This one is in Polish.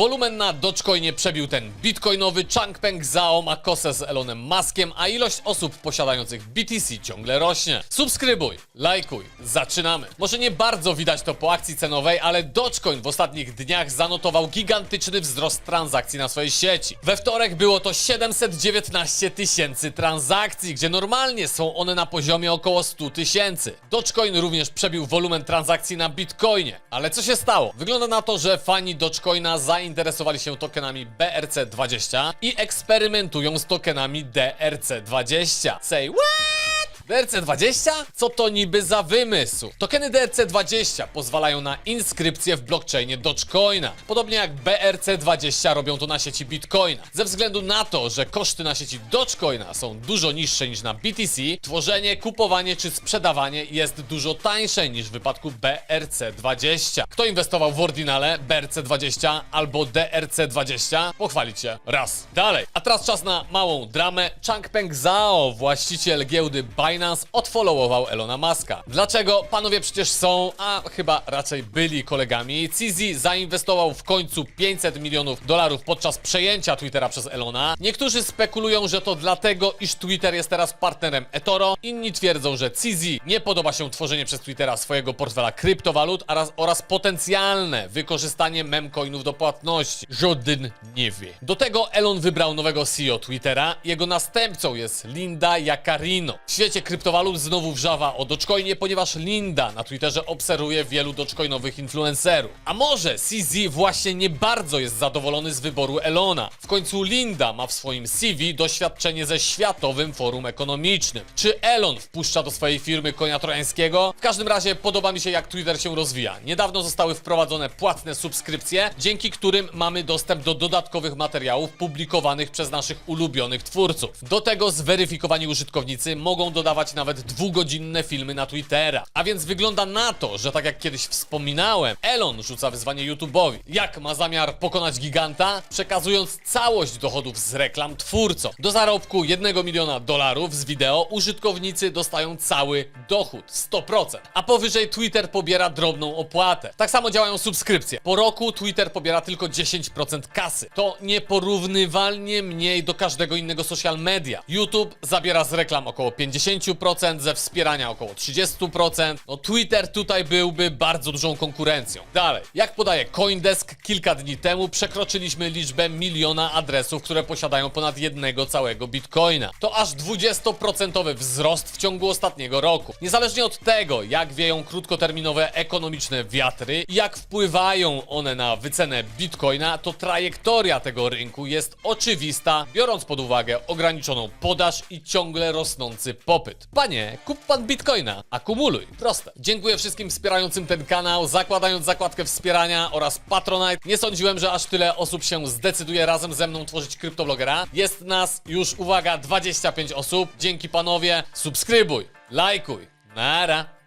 Wolumen na Dogecoinie przebił ten bitcoinowy Changpeng Zhao ma kosę z Elonem Muskiem, a ilość osób posiadających BTC ciągle rośnie. Subskrybuj, lajkuj, zaczynamy. Może nie bardzo widać to po akcji cenowej, ale Dogecoin w ostatnich dniach zanotował gigantyczny wzrost transakcji na swojej sieci. We wtorek było to 719 tysięcy transakcji, gdzie normalnie są one na poziomie około 100 tysięcy. Dogecoin również przebił wolumen transakcji na Bitcoinie. Ale co się stało? Wygląda na to, że fani Dogecoina zainteresowali się tokenami BRC20 i eksperymentują z tokenami DRC20. Say what? DRC20? Co to niby za wymysł? Tokeny DRC20 pozwalają na inskrypcję w blockchainie Dogecoina. Podobnie jak BRC20 robią to na sieci Bitcoina. Ze względu na to, że koszty na sieci Dogecoina są dużo niższe niż na BTC, tworzenie, kupowanie czy sprzedawanie jest dużo tańsze niż w wypadku BRC20. Kto inwestował w oryginale BRC20 albo DRC20? Pochwalić się raz. Dalej. A teraz czas na małą dramę. Changpeng Zhao, właściciel giełdy Binance, odfollowował Elona Muska. Dlaczego? Panowie przecież są, a chyba raczej byli kolegami. CZ zainwestował w końcu 500 milionów dolarów podczas przejęcia Twittera przez Elona. Niektórzy spekulują, że to dlatego, iż Twitter jest teraz partnerem eToro. Inni twierdzą, że CZ nie podoba się tworzenie przez Twittera swojego portfela kryptowalut oraz, oraz potencjalne wykorzystanie memcoinów do płatności. Żaden nie wie. Do tego Elon wybrał nowego CEO Twittera. Jego następcą jest Linda Jacarino. W świecie kryptowalut znowu wrzawa o Dogecoinie, ponieważ Linda na Twitterze obserwuje wielu dogecoinowych influencerów. A może CZ właśnie nie bardzo jest zadowolony z wyboru Elona. W końcu Linda ma w swoim CV doświadczenie ze Światowym Forum Ekonomicznym. Czy Elon wpuszcza do swojej firmy konia trojańskiego? W każdym razie podoba mi się jak Twitter się rozwija. Niedawno zostały wprowadzone płatne subskrypcje, dzięki którym mamy dostęp do dodatkowych materiałów publikowanych przez naszych ulubionych twórców. Do tego zweryfikowani użytkownicy mogą dodawać nawet dwugodzinne filmy na Twittera. A więc wygląda na to, że tak jak kiedyś wspominałem, Elon rzuca wyzwanie YouTube'owi. Jak ma zamiar pokonać giganta? Przekazując całość dochodów z reklam twórcom. Do zarobku 1 miliona dolarów z wideo użytkownicy dostają cały dochód 100%, a powyżej Twitter pobiera drobną opłatę. Tak samo działają subskrypcje. Po roku Twitter pobiera tylko 10% kasy. To nieporównywalnie mniej do każdego innego social media. YouTube zabiera z reklam około 50%, ze wspierania około 30%. No Twitter tutaj byłby bardzo dużą konkurencją. Dalej, jak podaje Coindesk, kilka dni temu przekroczyliśmy liczbę miliona adresów, które posiadają ponad jednego całego bitcoina. To aż 20% wzrost w ciągu ostatniego roku. Niezależnie od tego, jak wieją krótkoterminowe ekonomiczne wiatry i jak wpływają one na wycenę bitcoina, to trajektoria tego rynku jest oczywista, biorąc pod uwagę ograniczoną podaż i ciągle rosnący popyt. Panie, kup pan bitcoina, akumuluj. Proste. Dziękuję wszystkim wspierającym ten kanał, zakładając zakładkę wspierania oraz Patronite. Nie sądziłem, że aż tyle osób się zdecyduje razem ze mną tworzyć kryptoblogera. Jest nas już, uwaga, 25 osób. Dzięki panowie, subskrybuj, lajkuj. Nara.